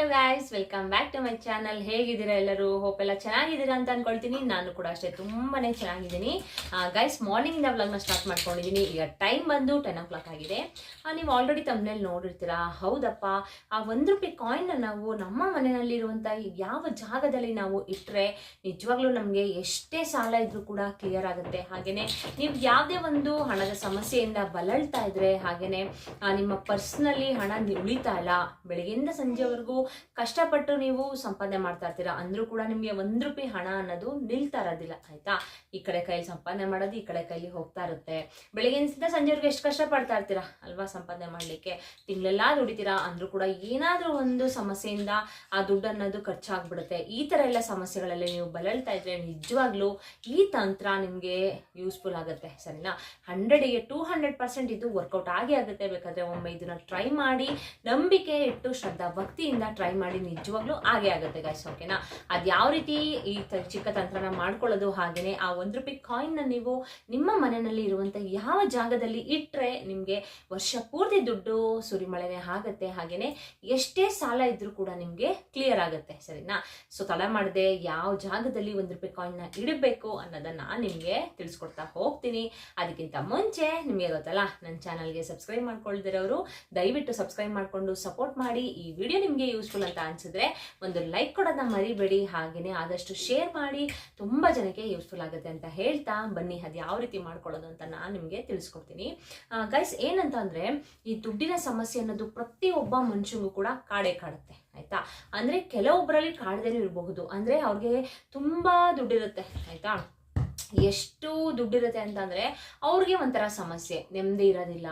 Hello guys welcome back to my channel ಹೇಗಿದ್ದೀರಾ ಎಲ್ಲರೂ? Hope ಎಲ್ಲ ಚೆನ್ನಾಗಿದ್ದೀರಾ ಅಂತ ಅನ್ಕೊಳ್ತೀನಿ. ನಾನು ಕೂಡ ಅಷ್ಟೇ ತುಂಬಾನೇ ಚೆನ್ನಾಗಿದ್ದೀನಿ. ಗೈಸ್ ಮಾರ್ನಿಂಗ್ ಇಂದ ವ್ಲಾಗ್ನ ಸ್ಟಾರ್ಟ್ ಮಾಡ್ಕೊಂಡಿದ್ದೀನಿ ಈಗ ಟೈಮ್ ಬಂದು ಟೆನ್ ಓ ಕ್ಲಾಕ್ ಆಗಿದೆ ನೀವು ಆಲ್ರೆಡಿ ತಮ್ಮನೇಲಿ ನೋಡಿರ್ತೀರಾ? ಹೌದಪ್ಪ. ಆ, ಒಂದು ರೂಪಾಯಿ ಕಾಯಿನ್ನ ನಾವು ನಮ್ಮ ಮನೆಯಲ್ಲಿರುವಂಥ ಯಾವ ಜಾಗದಲ್ಲಿ ನಾವು ಇಟ್ಟರೆ ನಿಜವಾಗ್ಲೂ ನಮಗೆ ಎಷ್ಟೇ ಸಾಲ ಇದ್ರೂ ಕೂಡ ಕ್ಲಿಯರ್ ಆಗುತ್ತೆ. ಹಾಗೆಯೇ ನೀವು ಯಾವುದೇ ಒಂದು ಹಣದ ಸಮಸ್ಯೆಯಿಂದ ಬಳಲ್ತಾ ಇದ್ರೆ ಹಾಗೆಯೇ ನಿಮ್ಮ ಪರ್ಸ್ನಲ್ಲಿ ಹಣ ಉಳಿತಾ ಇಲ್ಲ. ಬೆಳಗ್ಗೆಯಿಂದ ಸಂಜೆವರೆಗೂ ಕಷ್ಟಪಟ್ಟು ನೀವು ಸಂಪಾದನೆ ಮಾಡ್ತಾ ಇರ್ತೀರಾ? ಅಂದ್ರೂ ಕೂಡ ನಿಮಗೆ ಒಂದು ರೂಪಾಯಿ ಹಣ ಅನ್ನೋದು ನಿಲ್ತಾ ಇರೋದಿಲ್ಲ, ಆಯ್ತಾ? ಈ ಕಡೆ ಕೈಲಿ ಸಂಪಾದನೆ ಮಾಡೋದು, ಈ ಕಡೆ ಕೈಲಿ ಹೋಗ್ತಾ ಇರುತ್ತೆ. ಬೆಳಗ್ಗಿನಿಂದ ಸಂಜೆವರೆಗೂ ಎಷ್ಟು ಕಷ್ಟ ಪಡ್ತಾ ಇರ್ತೀರಾ? ಅಲ್ವಾ ಸಂಪಾದನೆ ಮಾಡಲಿಕ್ಕೆ? ತಿಂಗಳೆಲ್ಲ ದುಡಿತೀರಾ? ಅಂದ್ರೂ ಕೂಡ ಏನಾದರೂ ಒಂದು ಸಮಸ್ಯೆಯಿಂದ ಆ ದುಡ್ಡು ಅನ್ನೋದು ಖರ್ಚಾಗ್ಬಿಡುತ್ತೆ. ಈ ಥರ ಎಲ್ಲ ಸಮಸ್ಯೆಗಳಲ್ಲಿ ನೀವು ಬಳಲ್ತಾ ಇದ್ರೆ ನಿಜವಾಗ್ಲೂ ಈ ತಂತ್ರ ನಿಮಗೆ ಯೂಸ್ಫುಲ್ ಆಗುತ್ತೆ, ಸರಿನಾ? ಹಂಡ್ರೆಡಿಗೆ ಟೂ ಹಂಡ್ರೆಡ್ ಪರ್ಸೆಂಟ್ ಇದು ವರ್ಕೌಟ್ ಆಗೇ ಆಗುತ್ತೆ. ಬೇಕಾದ್ರೆ ಒಮ್ಮೆ ಇದನ್ನ ಟ್ರೈ ಮಾಡಿ ನಂಬಿಕೆ ಇಟ್ಟು ಶ್ರದ್ಧಾ ಭಕ್ತಿಯಿಂದ ಟ್ರೈ ಮಾಡಿ ನಿಜವಾಗ್ಲೂ ಹಾಗೆ ಆಗುತ್ತೆ ಗೈಸ್ ಓಕೆನಾ ಅದು ಯಾವ ರೀತಿ ಈ ಚಿಕ್ಕ ತಂತ್ರನ ಮಾಡ್ಕೊಳ್ಳೋದು ಹಾಗೇನೆ ಆ ಒಂದು ರೂಪಾಯಿ ಕಾಯಿನ್ನ ನೀವು ನಿಮ್ಮ ಮನೆಯಲ್ಲಿ ಇರುವಂತ ಯಾವ ಜಾಗದಲ್ಲಿ ಇಟ್ಟರೆ ನಿಮಗೆ ವರ್ಷ ಪೂರ್ತಿ ದುಡ್ಡು ಸುರಿಮಳೆನೆ ಆಗುತ್ತೆ ಹಾಗೆಯೇ ಎಷ್ಟೇ ಸಾಲ ಇದ್ದರೂ ಕೂಡ ನಿಮಗೆ ಕ್ಲಿಯರ್ ಆಗುತ್ತೆ, ಸರಿನಾ? ಸೊ ತಡ ಮಾಡದೆ ಯಾವ ಜಾಗದಲ್ಲಿ ಒಂದು ರೂಪಾಯಿ ಕಾಯಿನ್ನ ಇಡಬೇಕು ಅನ್ನೋದನ್ನ ನಿಮಗೆ ತಿಳಿಸ್ಕೊಡ್ತಾ ಹೋಗ್ತೀನಿ. ಅದಕ್ಕಿಂತ ಮುಂಚೆ ನಿಮಗೆ ಗೊತ್ತಲ್ಲ ನನ್ನ ಚಾನಲ್ಗೆ ಸಬ್ಸ್ಕ್ರೈಬ್ ಮಾಡ್ಕೊಳ್ದಿರೋರು ದಯವಿಟ್ಟು ಸಬ್ಸ್ಕ್ರೈಬ್ ಮಾಡಿಕೊಂಡು ಸಪೋರ್ಟ್ ಮಾಡಿ ಈ ವಿಡಿಯೋ ನಿಮಗೆ ಯೂಸ್ಫುಲ್ ಅಂತ ಅನ್ಸಿದ್ರೆ ಒಂದು ಲೈಕ್ ಕೊಡೋದನ್ನ ಮರಿಬೇಡಿ ಹಾಗೆಯೇ ಆದಷ್ಟು ಶೇರ್ ಮಾಡಿ, ತುಂಬ ಜನಕ್ಕೆ ಯೂಸ್ಫುಲ್ ಆಗುತ್ತೆ ಅಂತ ಹೇಳ್ತಾ ಬನ್ನಿ, ಅದು ಯಾವ ರೀತಿ ಮಾಡ್ಕೊಳ್ಳೋದು ಅಂತ ನಾನು ನಿಮಗೆ ತಿಳಿಸ್ಕೊಡ್ತೀನಿ. ಗೈಸ್ ಏನಂತ ಅಂದರೆ ಈ ದುಡ್ಡಿನ ಸಮಸ್ಯೆ ಅನ್ನೋದು ಪ್ರತಿಯೊಬ್ಬ ಮನುಷ್ಯನಿಗೂ ಕೂಡ ಕಾಡೇ ಕಾಡುತ್ತೆ, ಆಯ್ತಾ? ಅಂದರೆ ಕೆಲವೊಬ್ಬರಲ್ಲಿ ಕಾಡದೇನೂ ಇರಬಹುದು, ಅಂದರೆ ಅವ್ರಿಗೆ ತುಂಬ ದುಡ್ಡಿರುತ್ತೆ, ಆಯ್ತಾ? ಎಷ್ಟು ದುಡ್ಡಿರುತ್ತೆ ಅಂತಂದ್ರೆ ಅವ್ರಿಗೆ ಒಂಥರ ಸಮಸ್ಯೆ. ನೆಮ್ಮದಿ ಇರೋದಿಲ್ಲ.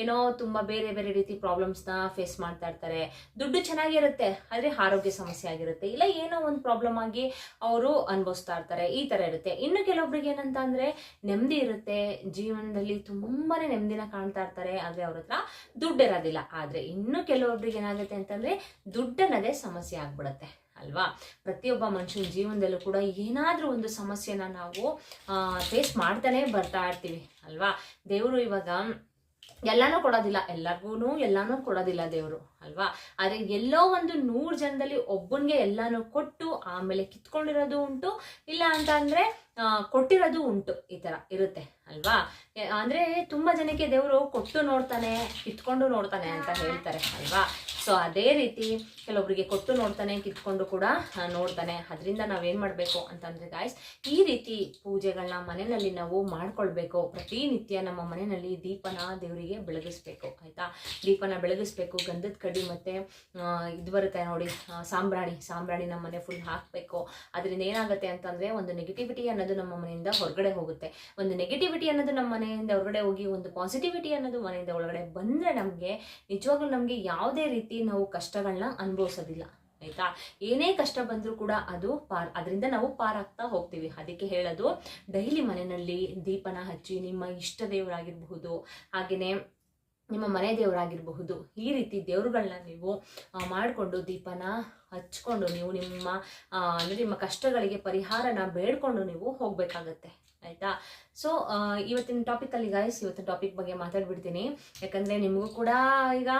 ಏನೋ ತುಂಬ ಬೇರೆ ಬೇರೆ ರೀತಿ ಪ್ರಾಬ್ಲಮ್ಸ್ನ ಫೇಸ್ ಮಾಡ್ತಾ ಇರ್ತಾರೆ. ದುಡ್ಡು ಚೆನ್ನಾಗಿರುತ್ತೆ, ಆದರೆ ಆರೋಗ್ಯ ಸಮಸ್ಯೆ ಆಗಿರುತ್ತೆ. ಇಲ್ಲ ಏನೋ ಒಂದು ಪ್ರಾಬ್ಲಮ್ ಆಗಿ ಅವರು ಅನುಭವಿಸ್ತಾ ಇರ್ತಾರೆ. ಈ ಥರ ಇರುತ್ತೆ. ಇನ್ನು ಕೆಲವೊಬ್ರಿಗೆ ಏನಂತ ಅಂದರೆ ನೆಮ್ಮದಿ ಇರುತ್ತೆ. ಜೀವನದಲ್ಲಿ ತುಂಬಾನೇ ನೆಮ್ಮದಿನ ಕಾಣ್ತಾ ಇರ್ತಾರೆ. ಆದರೆ ಅವ್ರ ಹತ್ರ ದುಡ್ಡು ಇರೋದಿಲ್ಲ. ಆದರೆ ಇನ್ನು ಕೆಲವೊಬ್ರಿಗೆ ಏನಾಗುತ್ತೆ ಅಂತಂದರೆ ದುಡ್ಡನ್ನದೇ ಸಮಸ್ಯೆ ಆಗ್ಬಿಡುತ್ತೆ. ಅಲ್ವಾ? ಪ್ರತಿಯೊಬ್ಬ ಮನುಷ್ಯನ ಜೀವನದಲ್ಲೂ ಕೂಡ ಏನಾದರೂ ಒಂದು ಸಮಸ್ಯೆನ ನಾವು ಫೇಸ್ ಮಾಡ್ತಾನೆ ಬರ್ತಾ ಇರ್ತೀವಿ, ಅಲ್ವಾ? ದೇವರು ಇವಾಗ ಎಲ್ಲಾನು ಕೊಡೋದಿಲ್ಲ ಎಲ್ಲರಿಗೂ ಎಲ್ಲಾನು ಕೊಡೋದಿಲ್ಲ ದೇವರು, ಅಲ್ವಾ? ಆದರೆ ಎಲ್ಲೋ ಒಂದು ನೂರು ಜನದಲ್ಲಿ ಒಬ್ಬನಿಗೆ ಎಲ್ಲಾನು ಕೊಟ್ಟು ಆಮೇಲೆ ಕಿತ್ಕೊಂಡಿರೋದು ಉಂಟು, ಇಲ್ಲ ಅಂತ ಅಂದ್ರೆ ಕೊಟ್ಟಿರೋದು ಉಂಟು, ಈ ತರ ಇರುತ್ತೆ, ಅಲ್ವಾ? ಅಂದ್ರೆ ತುಂಬಾ ಜನಕ್ಕೆ ದೇವರು ಕೊಟ್ಟು ನೋಡ್ತಾನೆ, ಕಿತ್ಕೊಂಡು ನೋಡ್ತಾನೆ ಅಂತ ಹೇಳ್ತಾರೆ, ಅಲ್ವಾ? ಸೊ ಅದೇ ರೀತಿ ಕೆಲವೊಬ್ಬರಿಗೆ ಕೊಟ್ಟು ನೋಡ್ತಾನೆ, ಕಿತ್ಕೊಂಡು ಕೂಡ ನೋಡ್ತಾನೆ. ಅದರಿಂದ ನಾವೇನು ಮಾಡಬೇಕು ಅಂತಂದರೆ ಗಾಯ್ಸ್ ಈ ರೀತಿ ಪೂಜೆಗಳನ್ನ ಮನೆಯಲ್ಲಿ ನಾವು ಮಾಡ್ಕೊಳ್ಬೇಕು. ಪ್ರತಿನಿತ್ಯ ನಮ್ಮ ಮನೆಯಲ್ಲಿ ದೀಪನ ದೇವರಿಗೆ ಬೆಳಗಿಸ್ಬೇಕು, ಆಯಿತಾ? ದೀಪನ ಬೆಳಗಿಸ್ಬೇಕು, ಗಂಧದ ಕಡ್ಡಿ ಮತ್ತು ಇದು ಬರುತ್ತೆ ನೋಡಿ ಸಾಂಬ್ರಾಣಿ. ಸಾಂಬ್ರಾಣಿ ನಮ್ಮ ಮನೆ ಫುಲ್ ಹಾಕಬೇಕು. ಅದರಿಂದ ಏನಾಗುತ್ತೆ ಅಂತಂದರೆ ಒಂದು ನೆಗೆಟಿವಿಟಿ ಅನ್ನೋದು ನಮ್ಮ ಮನೆಯಿಂದ ಹೊರಗಡೆ ಹೋಗುತ್ತೆ. ಒಂದು ನೆಗೆಟಿವಿಟಿ ಅನ್ನೋದು ನಮ್ಮ ಮನೆಯಿಂದ ಹೊರಗಡೆ ಹೋಗಿ, ಒಂದು ಪಾಸಿಟಿವಿಟಿ ಅನ್ನೋದು ಮನೆಯಿಂದ ಒಳಗಡೆ ಬಂದರೆ ನಮಗೆ ನಿಜವಾಗ್ಲೂ ನಮಗೆ ಯಾವುದೇ ರೀತಿ ನಾವು ಕಷ್ಟಗಳನ್ನ ಅನುಭವಿಸೋದಿಲ್ಲ, ಆಯ್ತಾ? ಏನೇ ಕಷ್ಟ ಬಂದರೂ ಕೂಡ ಅದು ಪಾರ್, ಅದರಿಂದ ನಾವು ಪಾರಾಗ್ತಾ ಹೋಗ್ತೀವಿ. ಅದಕ್ಕೆ ಹೇಳೋದು, ಡೈಲಿ ಮನೆಯಲ್ಲಿ ದೀಪನ ಹಚ್ಚಿ ನಿಮ್ಮ ಇಷ್ಟ ದೇವರಾಗಿರಬಹುದು ಹಾಗೆಯೇ ನಿಮ್ಮ ಮನೆ ದೇವರಾಗಿರಬಹುದು. ಈ ರೀತಿ ದೇವರುಗಳನ್ನ ನೀವು ಮಾಡಿಕೊಂಡು ದೀಪನ ಹಚ್ಕೊಂಡು ನೀವು ನಿಮ್ಮ ಅಂದ್ರೆ ನಿಮ್ಮ ಕಷ್ಟಗಳಿಗೆ ಪರಿಹಾರನ ಬೇಡ್ಕೊಂಡು ನೀವು ಹೋಗಬೇಕಾಗತ್ತೆ. ಆಯ್ತಾ? ಸೊ ಇವತ್ತಿನ ಟಾಪಿಕಲ್ಲಿ ಗಾಯ್ಸ್ ಇವತ್ತಿನ ಟಾಪಿಕ್ ಬಗ್ಗೆ ಮಾತಾಡ್ಬಿಡ್ತೀನಿ. ಯಾಕಂದ್ರೆ ನಿಮಗೂ ಕೂಡ ಈಗ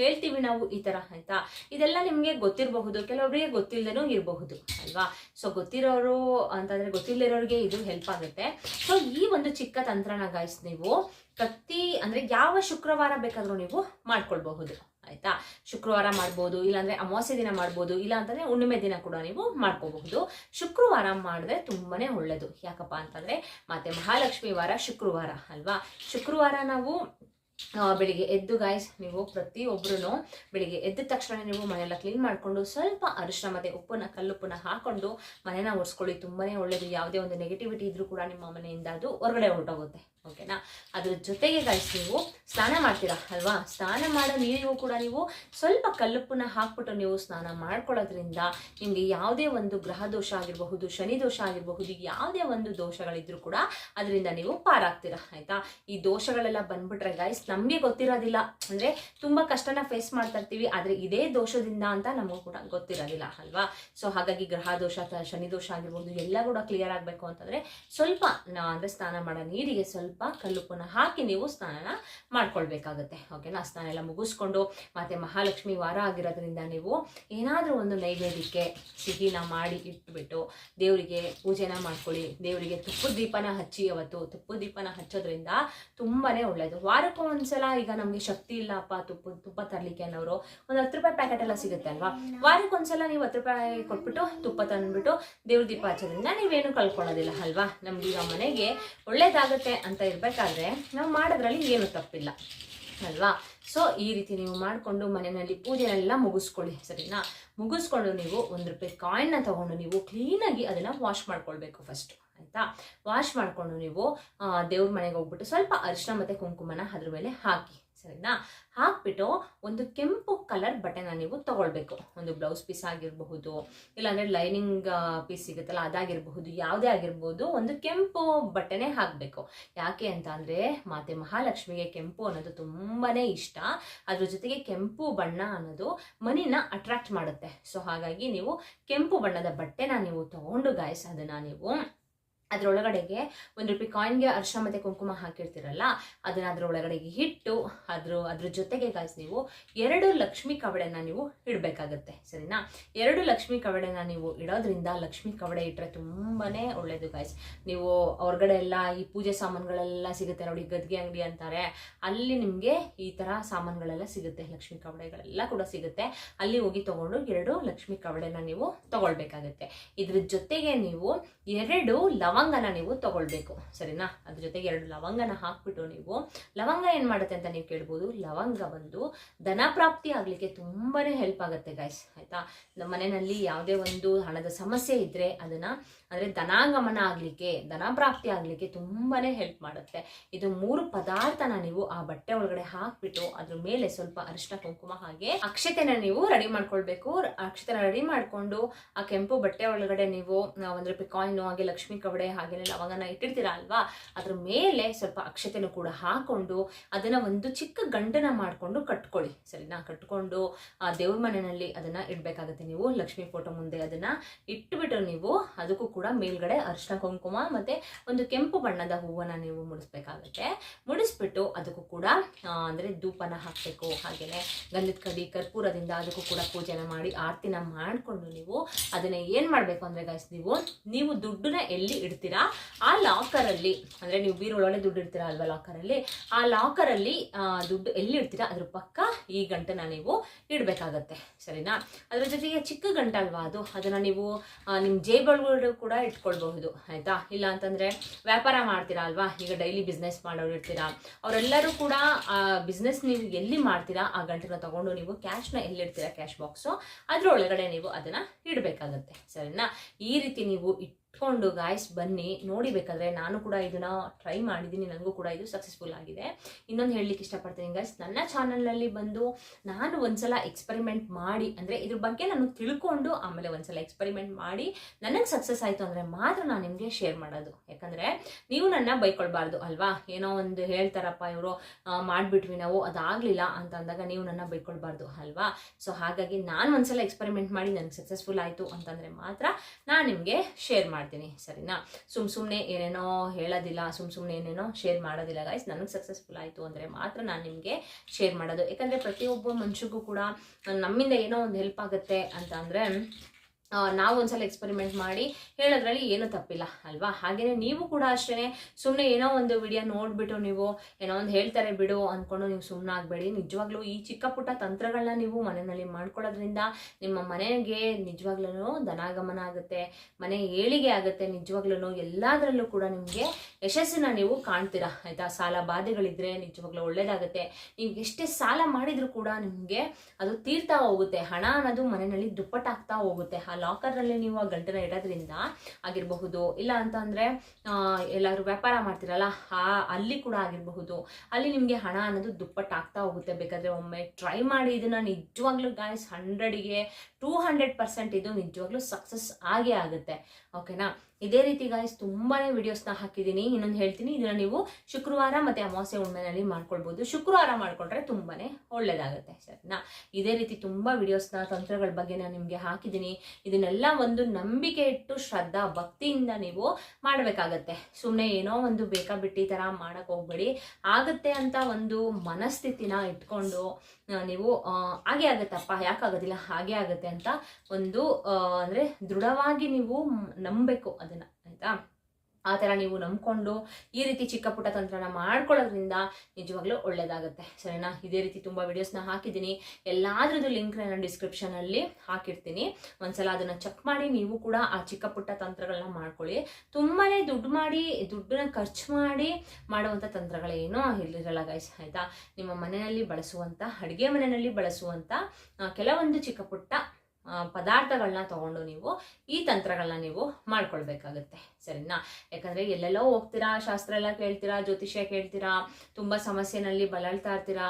ಹೇಳ್ತೀವಿ ನಾವು ಈ ಥರ ಆಯ್ತಾ? ಇದೆಲ್ಲ ನಿಮಗೆ ಗೊತ್ತಿರಬಹುದು ಕೆಲವೊಬ್ಬರಿಗೆ ಗೊತ್ತಿಲ್ಲದೇನೂ ಇರಬಹುದು, ಅಲ್ವಾ? ಸೊ ಗೊತ್ತಿರೋರು ಅಂತಂದ್ರೆ ಗೊತ್ತಿಲ್ಲದಿರೋರಿಗೆ ಇದು ಹೆಲ್ಪ್ ಆಗುತ್ತೆ. ಸೊ ಈ ಒಂದು ಚಿಕ್ಕ ತಂತ್ರನ ಗಾಯ್ಸ್ ನೀವು ಪ್ರತಿ, ಅಂದ್ರೆ ಯಾವ ಶುಕ್ರವಾರ ಬೇಕಾದ್ರೂ ನೀವು ಮಾಡ್ಕೊಳ್ಬಹುದು. ಆಯ್ತಾ? ಶುಕ್ರವಾರ ಮಾಡ್ಬೋದು, ಇಲ್ಲಾಂದ್ರೆ ಅಮಾವಾಸ್ಯೆ ದಿನ ಮಾಡ್ಬೋದು, ಇಲ್ಲ ಅಂತಂದ್ರೆ ಹುಣ್ಣಿಮೆ ದಿನ ಕೂಡ ನೀವು ಮಾಡ್ಕೋಬಹುದು. ಶುಕ್ರವಾರ ಮಾಡಿದ್ರೆ ತುಂಬಾನೇ ಒಳ್ಳೇದು. ಯಾಕಪ್ಪ ಅಂತಂದ್ರೆ ಮತ್ತೆ ಮಹಾಲಕ್ಷ್ಮಿ ವಾರ ಶುಕ್ರವಾರ, ಅಲ್ವಾ? ಶುಕ್ರವಾರ ನಾವು ಬೆಳಿಗ್ಗೆ ಎದ್ದು ಗಾಯ್ಸ್ ನೀವು ಪ್ರತಿಯೊಬ್ಬರೂ ಬೆಳಿಗ್ಗೆ ಎದ್ದ ತಕ್ಷಣ ನೀವು ಮನೆಯೆಲ್ಲ ಕ್ಲೀನ್ ಮಾಡಿಕೊಂಡು ಸ್ವಲ್ಪ ಅರಿಶಿನ ಮತ್ತೆ ಉಪ್ಪನ್ನ, ಕಲ್ಲುಪ್ಪನ್ನ ಹಾಕೊಂಡು ಮನೆನ ಒರೆಸ್ಕೊಳ್ಳಿ. ತುಂಬಾನೇ ಒಳ್ಳೇದು. ಯಾವುದೇ ಒಂದು ನೆಗೆಟಿವಿಟಿ ಇದ್ರೂ ಕೂಡ ನಿಮ್ಮ ಮನೆಯಿಂದ ಅದು ಹೊರಗಡೆ ಹೊರಟೋಗುತ್ತೆ. ಓಕೆನಾ? ಅದ್ರ ಜೊತೆಗೆ ಗೈಸ್ ನೀವು ಸ್ನಾನ ಮಾಡ್ತೀರಾ ಅಲ್ವಾ? ಸ್ನಾನ ಮಾಡೋ ನೀರಿಗೂ ಕೂಡ ನೀವು ಸ್ವಲ್ಪ ಕಲ್ಲುಪ್ಪನ್ನ ಹಾಕ್ಬಿಟ್ಟು ನೀವು ಸ್ನಾನ ಮಾಡ್ಕೊಳ್ಳೋದ್ರಿಂದ ನಿಮಗೆ ಯಾವುದೇ ಒಂದು ಗ್ರಹ ದೋಷ ಆಗಿರಬಹುದು, ಶನಿ ದೋಷ ಆಗಿರಬಹುದು, ಯಾವುದೇ ಒಂದು ದೋಷಗಳಿದ್ರೂ ಕೂಡ ಅದರಿಂದ ನೀವು ಪಾರಾಗ್ತೀರಾ, ಆಯ್ತಾ? ಈ ದೋಷಗಳೆಲ್ಲ ಬಂದ್ಬಿಟ್ರೆ ಗೈಸ್ ನಮಗೆ ಗೊತ್ತಿರೋದಿಲ್ಲ. ಅಂದ್ರೆ ತುಂಬಾ ಕಷ್ಟನ ಫೇಸ್ ಮಾಡ್ತಾ ಇರ್ತೀವಿ, ಆದ್ರೆ ಇದೇ ದೋಷದಿಂದ ಅಂತ ನಮಗೂ ಕೂಡ ಗೊತ್ತಿರೋದಿಲ್ಲ, ಅಲ್ವಾ? ಸೊ ಹಾಗಾಗಿ ಗ್ರಹ ದೋಷ ಅಥವಾ ಶನಿ ದೋಷ ಆಗಿರ್ಬೋದು ಎಲ್ಲ ಕೂಡ ಕ್ಲಿಯರ್ ಆಗಬೇಕು ಅಂತಂದ್ರೆ ಸ್ವಲ್ಪ ಅಂದರೆ ಅಂದ್ರೆ ಸ್ನಾನ ಮಾಡೋ ನೀರಿಗೆ ಸ್ವಲ್ಪ ಸ್ವಲ್ಪ ಕಲ್ಲುಪ್ಪನ್ನ ಹಾಕಿ ನೀವು ಸ್ನಾನನ ಮಾಡ್ಕೊಳ್ಬೇಕಾಗುತ್ತೆ. ಓಕೆನಾ ಸ್ನಾನ ಎಲ್ಲ ಮುಗಿಸ್ಕೊಂಡು ಮತ್ತೆ ಮಹಾಲಕ್ಷ್ಮಿ ವಾರ ಆಗಿರೋದ್ರಿಂದ ನೀವು ಏನಾದರೂ ಒಂದು ನೈವೇದ್ಯಕ್ಕೆ ಸಿಹಿನ ಮಾಡಿ ಇಟ್ಬಿಟ್ಟು ದೇವರಿಗೆ ಪೂಜೆನ ಮಾಡ್ಕೊಳ್ಳಿ. ದೇವರಿಗೆ ತುಪ್ಪದ ದೀಪನ ಹಚ್ಚಿ ಅವತ್ತು. ತುಪ್ಪದ ದೀಪನ ಹಚ್ಚೋದ್ರಿಂದ ತುಂಬಾನೇ ಒಳ್ಳೇದು. ವಾರಕ್ಕೂ ಒಂದ್ಸಲ ಈಗ ನಮಗೆ ಶಕ್ತಿ ಇಲ್ಲಪ್ಪ ತುಪ್ಪ ತುಪ್ಪ ತರಲಿಕ್ಕೆ ಅನ್ನೋರು ಒಂದು ಹತ್ತು ರೂಪಾಯಿ ಪ್ಯಾಕೆಟ್ ಎಲ್ಲ ಸಿಗುತ್ತೆ ಅಲ್ವಾ? ವಾರಕ್ಕೆ ಒಂದ್ಸಲ ನೀವು ಹತ್ತು ರೂಪಾಯಿ ಕೊಟ್ಬಿಟ್ಟು ತುಪ್ಪ ತಂದ್ಬಿಟ್ಟು ದೇವ್ರ ದೀಪ ಹಚ್ಚೋದ್ರಿಂದ ನೀವೇನು ಕಳ್ಕೊಳ್ಳೋದಿಲ್ಲ ಅಲ್ವಾ? ನಮ್ಗೀಗ ಮನೆಗೆ ಒಳ್ಳೇದಾಗುತ್ತೆ ಅಂತ ಇರಬೇಕಾದ್ರೆ ನಾವು ಮಾಡೋದ್ರಲ್ಲಿ ಏನು ತಪ್ಪಿಲ್ಲ, ಅಲ್ವಾ? ಸೊ ಈ ರೀತಿ ನೀವು ಮಾಡಿಕೊಂಡು ಮನೆಯಲ್ಲಿ ಪೂಜೆನೆಲ್ಲ ಮುಗಿಸ್ಕೊಳ್ಳಿ, ಸರಿನಾ? ಮುಗಿಸ್ಕೊಂಡು ನೀವು ಒಂದು ರೂಪಾಯಿ ಕಾಯಿನ್ನ ತಗೊಂಡು ನೀವು ಕ್ಲೀನಾಗಿ ಅದನ್ನು ವಾಶ್ ಮಾಡ್ಕೊಳ್ಬೇಕು ಫಸ್ಟ್ ಆಯಿತಾ? ವಾಶ್ ಮಾಡಿಕೊಂಡು ನೀವು ದೇವ್ರ ಮನೆಗೆ ಹೋಗ್ಬಿಟ್ಟು ಸ್ವಲ್ಪ ಅರಿಶಿನ ಮತ್ತು ಕುಂಕುಮನ ಅದ್ರ ಮೇಲೆ ಹಾಕಿ. ಸರಿನಾ? ಹಾಕ್ಬಿಟ್ಟು ಒಂದು ಕೆಂಪು ಕಲರ್ ಬಟ್ಟೆನ ನೀವು ತಗೊಳ್ಬೇಕು. ಒಂದು ಬ್ಲೌಸ್ ಪೀಸ್ ಆಗಿರಬಹುದು, ಇಲ್ಲಾಂದ್ರೆ ಲೈನಿಂಗ್ ಪೀಸ್ ಸಿಗುತ್ತಲ್ಲ, ಅದಾಗಿರಬಹುದು, ಯಾವುದೇ ಆಗಿರ್ಬೋದು, ಒಂದು ಕೆಂಪು ಬಟ್ಟೆನೇ ಹಾಕಬೇಕು. ಯಾಕೆ ಅಂತ ಅಂದರೆ, ಮಾತೆ ಮಹಾಲಕ್ಷ್ಮಿಗೆ ಕೆಂಪು ಅನ್ನೋದು ತುಂಬಾನೇ ಇಷ್ಟ. ಅದ್ರ ಜೊತೆಗೆ ಕೆಂಪು ಬಣ್ಣ ಅನ್ನೋದು ಮನಿನ ಅಟ್ರಾಕ್ಟ್ ಮಾಡುತ್ತೆ. ಸೊ ಹಾಗಾಗಿ ನೀವು ಕೆಂಪು ಬಣ್ಣದ ಬಟ್ಟೆನ ನೀವು ತಗೊಂಡು ಗಾಯಸ್ ಅದನ್ನ ನೀವು ಅದರೊಳಗಡೆಗೆ ಒಂದು ರೂಪಾಯಿ ಕಾಯಿನ್ಗೆ ಅರ್ಶ ಮತ್ತು ಕುಂಕುಮ ಹಾಕಿರ್ತೀರಲ್ಲ, ಅದನ್ನ ಅದರ ಒಳಗಡೆಗೆ ಇಟ್ಟು, ಅದ್ರ ಅದ್ರ ಜೊತೆಗೆ ಗಾಯ್ಸ್ ನೀವು ಎರಡು ಲಕ್ಷ್ಮಿ ಕವಡೆನ ನೀವು ಇಡಬೇಕಾಗತ್ತೆ, ಸರಿನಾ? ಎರಡು ಲಕ್ಷ್ಮಿ ಕವಡೆನ ನೀವು ಇಡೋದ್ರಿಂದ ಲಕ್ಷ್ಮಿ ಕವಡೆ ಇಟ್ಟರೆ ತುಂಬಾನೇ ಒಳ್ಳೆಯದು ಗಾಯ್ಸ್ ನೀವು ಹೊರಗಡೆ ಎಲ್ಲ ಈ ಪೂಜೆ ಸಾಮಾನುಗಳೆಲ್ಲ ಸಿಗುತ್ತೆ ನೋಡಿ, ಗದ್ಗೆ ಅಂಗಡಿ ಅಂತಾರೆ, ಅಲ್ಲಿ ನಿಮಗೆ ಈ ಥರ ಸಾಮಾನುಗಳೆಲ್ಲ ಸಿಗುತ್ತೆ, ಲಕ್ಷ್ಮಿ ಕವಡೆಗಳೆಲ್ಲ ಕೂಡ ಸಿಗುತ್ತೆ. ಅಲ್ಲಿ ಹೋಗಿ ತಗೊಂಡು ಎರಡು ಲಕ್ಷ್ಮಿ ಕವಡೆನ ನೀವು ತಗೊಳ್ಬೇಕಾಗತ್ತೆ. ಇದ್ರ ಜೊತೆಗೆ ನೀವು ಎರಡು ಲವಂಗನ ನೀವು ತಗೊಳ್ಬೇಕು, ಸರಿನಾ? ಅದ್ರ ಜೊತೆಗೆ ಎರಡು ಲವಂಗನ ಹಾಕ್ಬಿಟ್ಟು ನೀವು, ಲವಂಗ ಏನ್ ಮಾಡುತ್ತೆ ಅಂತ ನೀವು ಕೇಳ್ಬೋದು, ಲವಂಗ ಬಂದು ಧನ ಪ್ರಾಪ್ತಿ ಆಗ್ಲಿಕ್ಕೆ ತುಂಬಾನೇ ಹೆಲ್ಪ್ ಆಗುತ್ತೆ ಗೈಸ್ ಆಯ್ತಾ? ನಮ್ಮ ಮನೆಯಲ್ಲಿ ಯಾವುದೇ ಒಂದು ಹಣದ ಸಮಸ್ಯೆ ಇದ್ರೆ ಅದನ್ನ ಅಂದ್ರೆ ಧನಾಗಮನ ಆಗಲಿಕ್ಕೆ ಧನ ಪ್ರಾಪ್ತಿ ಆಗಲಿಕ್ಕೆ ತುಂಬಾನೇ ಹೆಲ್ಪ್ ಮಾಡುತ್ತೆ. ಇದು ಮೂರು ಪದಾರ್ಥನ ನೀವು ಆ ಬಟ್ಟೆ ಒಳಗಡೆ ಹಾಕ್ಬಿಟ್ಟು ಅದ್ರ ಮೇಲೆ ಸ್ವಲ್ಪ ಅರಿಶಿನ ಕುಂಕುಮ ಹಾಗೆ ಅಕ್ಷತೆನ ನೀವು ರೆಡಿ ಮಾಡ್ಕೊಳ್ಬೇಕು. ಅಕ್ಷತೆನ ರೆಡಿ ಮಾಡ್ಕೊಂಡು ಆ ಕೆಂಪು ಬಟ್ಟೆ ಒಳಗಡೆ ನೀವು ಅಂದ್ರೆ ಪಿಕಾಯಿನು ಹಾಗೆ ಲಕ್ಷ್ಮಿ ಕವಡೆ ಹಾಗೆ ಲವಂಗನ ಇಟ್ಟಿರ್ತೀರಾ ಅಲ್ವಾ? ಅದ್ರ ಮೇಲೆ ಸ್ವಲ್ಪ ಅಕ್ಷತೆನೂ ಕೂಡ ಹಾಕೊಂಡು ಅದನ್ನ ಒಂದು ಚಿಕ್ಕ ಗಂಡನ ಮಾಡ್ಕೊಂಡು ಕಟ್ಕೊಳ್ಳಿ. ಸರಿನಾ? ಕಟ್ಕೊಂಡು, ಆ ದೇವ್ರ ಮನೆಯಲ್ಲಿ ಅದನ್ನ ಇಡ್ಬೇಕಾಗುತ್ತೆ ನೀವು. ಲಕ್ಷ್ಮಿ ಫೋಟೋ ಮುಂದೆ ಅದನ್ನ ಇಟ್ಬಿಟ್ಟು ನೀವು ಅದಕ್ಕೂ ಕೂಡ ಮೇಲ್ಗಡೆ ಅರಿಶಿನ ಕುಂಕುಮ ಮತ್ತೆ ಒಂದು ಕೆಂಪು ಬಣ್ಣದ ಹೂವನ್ನ ನೀವು ಮುಡಿಸ್ಬೇಕಾಗತ್ತೆ. ಮುಡಿಸ್ಬಿಟ್ಟು ಅದಕ್ಕೂ ಕೂಡ ಅಂದ್ರೆ ಧೂಪನ ಹಾಕಬೇಕು. ಹಾಗೇನೆ ಗಂಧದ ಕಡಿ, ಕರ್ಪೂರದಿಂದ ಅದಕ್ಕೂ ಕೂಡ ಪೂಜೆನ ಮಾಡಿ, ಆರತಿನ ಮಾಡಿಕೊಂಡು ನೀವು ಅದನ್ನ ಏನ್ ಮಾಡ್ಬೇಕು ಅಂದ್ರೆ ಗೈಸ್ ನೀವು ನೀವು ದುಡ್ಡನ್ನ ಎಲ್ಲಿ ಇಡ್ತೀರಾ? ಆ ಲಾಕರಲ್ಲಿ ಅಂದ್ರೆ ನೀವು ಬೀರೊಳಗಡೆ ದುಡ್ಡು ಇಡ್ತೀರಾ ಅಲ್ವಾ ಲಾಕರಲ್ಲಿ ಆ ಲಾಕರಲ್ಲಿ ದುಡ್ಡು ಎಲ್ಲಿ ಇಡ್ತೀರಾ? ಅದ್ರ ಪಕ್ಕ ಈ ಗಂಟನ ನೀವು ಇಡಬೇಕಾಗತ್ತೆ. ಸರಿನಾ? ಅದ್ರ ಜೊತೆಗೆ ಚಿಕ್ಕ ಗಂಟಲ್ವಾ ಅದು? ಅದನ್ನ ನೀವು ನಿಮ್ಮ ನಿಮ್ ಜೇಬೊಳಗಡೆ ಕೂಡ ಇಟ್ಕೊಳ್ಬಹುದು, ಆಯ್ತಾ? ಇಲ್ಲ ಅಂತಂದ್ರೆ ವ್ಯಾಪಾರ ಮಾಡ್ತೀರಾ ಅಲ್ವಾ? ಈಗ ಡೈಲಿ ಬಿಸ್ನೆಸ್ ಮಾಡೋರು ಇರ್ತೀರಾ? ಅವರೆಲ್ಲರೂ ಕೂಡ ಬಿಸ್ನೆಸ್ ನೀವು ಎಲ್ಲಿ ಮಾಡ್ತೀರಾ, ಆ ಗಂಟೆನ ತಗೊಂಡು ನೀವು ಕ್ಯಾಶ್ನ ಎಲ್ಲಿಡ್ತೀರಾ ಕ್ಯಾಶ್ ಬಾಕ್ಸು ಅದ್ರ ಒಳಗಡೆ ನೀವು ಅದನ್ನ ಇಡಬೇಕಾಗತ್ತೆ, ಸರಿನಾ? ಈ ರೀತಿ ನೀವು ಇಟ್ಕೊಂಡು ಗಾಯ್ಸ್ ಬನ್ನಿ. ನೋಡಿ ಬೇಕಾದ್ರೆ ನಾನು ಕೂಡ ಇದನ್ನ ಟ್ರೈ ಮಾಡಿದ್ದೀನಿ. ನನಗೂ ಕೂಡ ಇದು ಸಕ್ಸಸ್ಫುಲ್ ಆಗಿದೆ. ಇನ್ನೊಂದು ಹೇಳಲಿಕ್ಕೆ ಇಷ್ಟಪಡ್ತೀನಿ ಗಾಯ್ಸ್ ನನ್ನ ಚಾನಲ್ನಲ್ಲಿ ಬಂದು ನಾನು ಒಂದ್ಸಲ ಎಕ್ಸ್ಪೆರಿಮೆಂಟ್ ಮಾಡಿ, ಅಂದರೆ ಇದ್ರ ಬಗ್ಗೆ ನಾನು ತಿಳ್ಕೊಂಡು ಆಮೇಲೆ ಒಂದ್ಸಲ ಎಕ್ಸ್ಪೆರಿಮೆಂಟ್ ಮಾಡಿ, ನನಗೆ ಸಕ್ಸಸ್ ಆಯಿತು ಅಂದರೆ ಮಾತ್ರ ನಾನು ನಿಮಗೆ ಶೇರ್ ಮಾಡೋದು. ಯಾಕಂದರೆ ನೀವು ನನ್ನ ಬೈಕೊಳ್ಬಾರ್ದು, ಅಲ್ವಾ? ಏನೋ ಒಂದು ಹೇಳ್ತಾರಪ್ಪ ಇವರು ಮಾಡಿಬಿಟ್ವಿ ನಾವು, ಅದಾಗಲಿಲ್ಲ ಅಂತ ಅಂದಾಗ ನೀವು ನನ್ನ ಬೈಕೊಳ್ಬಾರ್ದು, ಅಲ್ವಾ? ಸೊ ಹಾಗಾಗಿ ನಾನು ಒಂದ್ಸಲ ಎಕ್ಸ್ಪೆರಿಮೆಂಟ್ ಮಾಡಿ ನನಗೆ ಸಕ್ಸಸ್ಫುಲ್ ಆಯಿತು ಅಂತಂದರೆ ಮಾತ್ರ ನಾನು ನಿಮಗೆ ಶೇರ್ ಮಾಡ್ತೀನಿ, ಸರಿನಾ? ಸುಮ್ ಸುಮ್ಮನೆ ಏನೇನೋ ಹೇಳೋದಿಲ್ಲ, ಸುಮ್ ಸುಮ್ಮನೆ ಏನೇನೋ ಶೇರ್ ಮಾಡೋದಿಲ್ಲ ಗಾಯ್ಸ್ ನನಗೆ ಸಕ್ಸಸ್ಫುಲ್ ಆಯಿತು ಅಂದರೆ ಮಾತ್ರ ನಾನು ನಿಮಗೆ ಶೇರ್ ಮಾಡೋದು. ಯಾಕಂದರೆ ಪ್ರತಿಯೊಬ್ಬ ಮನುಷ್ಯಗೂ ಕೂಡ ನಮ್ಮಿಂದ ಏನೋ ಒಂದು ಹೆಲ್ಪ್ ಆಗುತ್ತೆ ಅಂತ ಅಂದರೆ ನಾವು ಒಂದ್ಸಲ ಎಕ್ಸ್ಪೆರಿಮೆಂಟ್ ಮಾಡಿ ಹೇಳೋದ್ರಲ್ಲಿ ಏನೂ ತಪ್ಪಿಲ್ಲ, ಅಲ್ವಾ? ಹಾಗೆಯೇ ನೀವು ಕೂಡ ಅಷ್ಟೇ ಸುಮ್ಮನೆ ಏನೋ ಒಂದು ವಿಡಿಯೋ ನೋಡಿಬಿಟ್ಟು ನೀವು ಏನೋ ಒಂದು ಹೇಳ್ತಾರೆ ಬಿಡು ಅಂದ್ಕೊಂಡು ನೀವು ಸುಮ್ಮನೆ ಆಗಬೇಡಿ. ನಿಜವಾಗ್ಲೂ ಈ ಚಿಕ್ಕ ಪುಟ್ಟ ತಂತ್ರಗಳನ್ನ ನೀವು ಮನೆಯಲ್ಲಿ ಮಾಡ್ಕೊಳ್ಳೋದ್ರಿಂದ ನಿಮ್ಮ ಮನೆಗೆ ನಿಜವಾಗ್ಲೂ ಧನಾಗಮನ ಆಗುತ್ತೆ, ಮನೆ ಏಳಿಗೆ ಆಗುತ್ತೆ. ನಿಜವಾಗ್ಲೂ ಎಲ್ಲದರಲ್ಲೂ ಕೂಡ ನಿಮಗೆ ಯಶಸ್ಸಿನ ನೀವು ಕಾಣ್ತೀರಾ? ಆಯಿತಾ? ಸಾಲ ಬಾಧೆಗಳಿದ್ರೆ ನಿಜವಾಗ್ಲೂ ಒಳ್ಳೇದಾಗುತ್ತೆ. ನೀವು ಎಷ್ಟೇ ಸಾಲ ಮಾಡಿದರೂ ಕೂಡ ನಿಮಗೆ ಅದು ತೀರ್ತಾ ಹೋಗುತ್ತೆ. ಹಣ ಅನ್ನೋದು ಮನೆಯಲ್ಲಿ ದುಪ್ಪಟ್ಟಾಗ್ತಾ ಹೋಗುತ್ತೆ. ಆ ಲಾಕರ್ನಲ್ಲಿ ನೀವು ಆ ಗಂಟೆನ ಇಡೋದ್ರಿಂದ ಆಗಿರಬಹುದು. ಇಲ್ಲ ಅಂತಂದರೆ ಎಲ್ಲರೂ ವ್ಯಾಪಾರ ಮಾಡ್ತಿರಲ್ಲ, ಆ, ಅಲ್ಲಿ ಕೂಡ ಆಗಿರಬಹುದು. ಅಲ್ಲಿ ನಿಮಗೆ ಹಣ ಅನ್ನೋದು ದುಪ್ಪಟ್ಟಾಗ್ತಾ ಹೋಗುತ್ತೆ. ಬೇಕಾದರೆ ಒಮ್ಮೆ ಟ್ರೈ ಮಾಡಿ ಇದನ್ನ ನಿಜವಾಗ್ಲೂ ಗಾಯ್ಸ್ ಹಂಡ್ರೆಡಿಗೆ ಟೂ ಹಂಡ್ರೆಡ್ ಪರ್ಸೆಂಟ್ ಇದು ನಿಜವಾಗ್ಲೂ ಸಕ್ಸಸ್ ಆಗೇ ಆಗುತ್ತೆ. ಓಕೆನಾ ಇದೇ ರೀತಿ ಗಾಯ್ಸ್ ತುಂಬಾನೇ ವಿಡಿಯೋಸ್ನ ಹಾಕಿದ್ದೀನಿ. ಇನ್ನೊಂದು ಹೇಳ್ತೀನಿ, ಇದನ್ನ ನೀವು ಶುಕ್ರವಾರ ಮತ್ತೆ ಅಮಾವಾಸ್ಯೆ ಉಣ್ಮೆನಲ್ಲಿ ಮಾಡ್ಕೊಳ್ಬೋದು. ಶುಕ್ರವಾರ ಮಾಡ್ಕೊಂಡ್ರೆ ತುಂಬಾನೇ ಒಳ್ಳೇದಾಗುತ್ತೆ, ಸರಿನಾ? ಇದೇ ರೀತಿ ತುಂಬಾ ವಿಡಿಯೋಸ್ನ ತಂತ್ರಗಳ ಬಗ್ಗೆ ನಾನು ನಿಮಗೆ ಹಾಕಿದ್ದೀನಿ. ಇದನ್ನೆಲ್ಲ ಒಂದು ನಂಬಿಕೆ ಇಟ್ಟು ಶ್ರದ್ಧಾ, ಭಕ್ತಿಯಿಂದ ನೀವು ಮಾಡಬೇಕಾಗತ್ತೆ. ಸುಮ್ಮನೆ ಏನೋ ಒಂದು ಬೇಕಾ ಬಿಟ್ಟಿ ಥರ ಮಾಡಕ್ ಹೋಗ್ಬೇಡಿ. ಆಗತ್ತೆ ಅಂತ ಒಂದು ಮನಸ್ಥಿತಿನ ಇಟ್ಕೊಂಡು ನೀವು ಹಾಗೆ ಆಗತ್ತಪ್ಪ ಯಾಕಾಗೋದಿಲ್ಲ ಹಾಗೆ ಆಗುತ್ತೆ ಅಂತ ಒಂದು ಅಂದರೆ ದೃಢವಾಗಿ ನೀವು ನಂಬಬೇಕು ಅದನ್ನ ಆಯ್ತಾ? ಆ ಥರ ನೀವು ನಂಬ್ಕೊಂಡು ಈ ರೀತಿ ಚಿಕ್ಕ ಪುಟ್ಟ ತಂತ್ರನ ಮಾಡ್ಕೊಳ್ಳೋದ್ರಿಂದ ನಿಜವಾಗ್ಲೂ ಒಳ್ಳೇದಾಗುತ್ತೆ. ಸರಿನಾ? ಇದೇ ರೀತಿ ತುಂಬ ವಿಡಿಯೋಸ್ನ ಹಾಕಿದ್ದೀನಿ. ಎಲ್ಲಾದ್ರದ್ದು ಲಿಂಕ್ ನಾನು ಡಿಸ್ಕ್ರಿಪ್ಷನಲ್ಲಿ ಹಾಕಿರ್ತೀನಿ. ಒಂದ್ಸಲ ಅದನ್ನ ಚೆಕ್ ಮಾಡಿ ನೀವು ಕೂಡ ಆ ಚಿಕ್ಕ ಪುಟ್ಟ ತಂತ್ರಗಳನ್ನ ಮಾಡ್ಕೊಳ್ಳಿ. ತುಂಬಾ ದುಡ್ಡು ಮಾಡಿ, ದುಡ್ಡನ್ನ ಖರ್ಚು ಮಾಡಿ ಮಾಡುವಂಥ ತಂತ್ರಗಳೇನೋ ಇಲ್ಲಿರಲ್ಲ ಗೈಸ್ ಆಯ್ತಾ? ನಿಮ್ಮ ಮನೆಯಲ್ಲಿ ಬಳಸುವಂಥ ಅಡುಗೆ ಮನೆಯಲ್ಲಿ ಬಳಸುವಂಥ ಕೆಲವೊಂದು ಚಿಕ್ಕ ಪುಟ್ಟ ಪದಾರ್ಥಗಳನ್ನ ತಗೊಂಡು ನೀವು ಈ ತಂತ್ರಗಳನ್ನ ನೀವು ಮಾಡ್ಕೊಳ್ಬೇಕಾಗತ್ತೆ. ಸರಿನಾ? ಯಾಕಂದ್ರೆ ಎಲ್ಲೆಲ್ಲೋ ಹೋಗ್ತೀರಾ, ಶಾಸ್ತ್ರ ಎಲ್ಲ ಕೇಳ್ತೀರಾ, ಜ್ಯೋತಿಷ್ಯ ಕೇಳ್ತೀರಾ, ತುಂಬಾ ಸಮಸ್ಯೆನಲ್ಲಿ ಬಳಲ್ತಾ ಇರ್ತೀರಾ,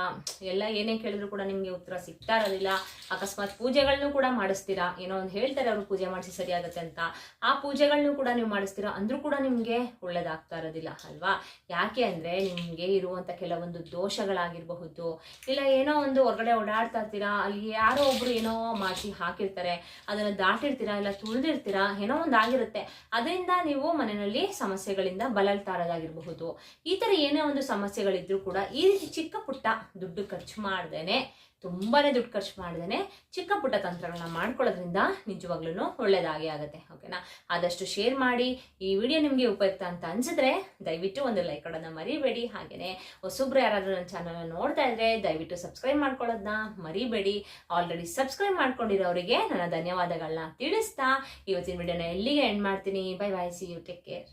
ಎಲ್ಲ ಏನೇ ಕೇಳಿದ್ರು ಕೂಡ ನಿಮ್ಗೆ ಉತ್ತರ ಸಿಗ್ತಾ ಇರೋದಿಲ್ಲ, ಅಕಸ್ಮಾತ್ ಪೂಜೆಗಳನ್ನು ಕೂಡ ಮಾಡಿಸ್ತೀರಾ, ಏನೋ ಒಂದು ಹೇಳ್ತಾರೆ ಅವರು ಪೂಜೆ ಮಾಡಿಸಿ ಸರಿಯಾಗತ್ತೆ ಅಂತ. ಆ ಪೂಜೆಗಳನ್ನೂ ಕೂಡ ನೀವು ಮಾಡಿಸ್ತೀರಾ ಅಂದ್ರೂ ಕೂಡ ನಿಮ್ಗೆ ಒಳ್ಳೇದಾಗ್ತಾ ಇರೋದಿಲ್ಲ, ಅಲ್ವಾ? ಯಾಕೆ ಅಂದ್ರೆ ನಿಮ್ಗೆ ಇರುವಂತ ಕೆಲವೊಂದು ದೋಷಗಳಾಗಿರಬಹುದು, ಇಲ್ಲ ಏನೋ ಒಂದು ಹೊರಗಡೆ ಓಡಾಡ್ತಾ ಇರ್ತೀರಾ, ಅಲ್ಲಿ ಯಾರೋ ಒಬ್ರು ಏನೋ ಮಾಡಿಸಿ ಹಾಕಿರ್ತಾರೆ ಅದನ್ನ ದಾಟಿರ್ತೀರಾ ಇಲ್ಲ ತುಳಿದಿರ್ತೀರಾ ಏನೋ ಒಂದು ಆಗಿರುತ್ತೆ. ಅದರಿಂದ ನೀವು ಮನೆಯಲ್ಲಿ ಸಮಸ್ಯೆಗಳಿಂದ ಬಳಲ್ತಾ ಇರೋದಾಗಿರಬಹುದು ಈ ತರ ಏನೇ ಒಂದು ಸಮಸ್ಯೆಗಳಿದ್ರು ಕೂಡ ಈ ರೀತಿ ಚಿಕ್ಕ ಪುಟ್ಟ ದುಡ್ಡು ಖರ್ಚು ಮಾಡ್ದೇನೆ ತುಂಬಾನೇ ದುಡ್ಡು ಖರ್ಚು ಮಾಡ್ದೇನೆ ಚಿಕ್ಕ ಪುಟ್ಟ ತಂತ್ರಗಳನ್ನ ಮಾಡ್ಕೊಳ್ಳೋದ್ರಿಂದ ನಿಜವಾಗ್ಲೂ ಒಳ್ಳೇದಾಗಿ ಆಗುತ್ತೆ ಓಕೆನಾ ಆದಷ್ಟು ಶೇರ್ ಮಾಡಿ, ಈ ವಿಡಿಯೋ ನಿಮಗೆ ಉಪಯುಕ್ತ ಅಂತ ಅನ್ಸಿದ್ರೆ ದಯವಿಟ್ಟು ಒಂದು ಲೈಕ್ ಕೊಡೋದನ್ನ ಮರಿಬೇಡಿ. ಹಾಗೇನೆ ಹೊಸೊಬ್ರು ಯಾರಾದರೂ ನನ್ನ ಚಾನಲ್ ನೋಡ್ತಾ ಇದ್ರೆ ದಯವಿಟ್ಟು ಸಬ್ಸ್ಕ್ರೈಬ್ ಮಾಡ್ಕೊಳ್ಳೋದನ್ನ ಮರಿಬೇಡಿ. ಆಲ್ರೆಡಿ ಸಬ್ಸ್ಕ್ರೈಬ್ ಮಾಡ್ಕೊಂಡಿರೋರಿಗೆ ನನ್ನ ಧನ್ಯವಾದಗಳನ್ನ ತಿಳಿಸ್ತಾ ಇವತ್ತಿನ ವಿಡಿಯೋನ ಎಲ್ಲಿಗೆ ಎಂಡ್ ಮಾಡ್ತೀನಿ. Bye bye see you take care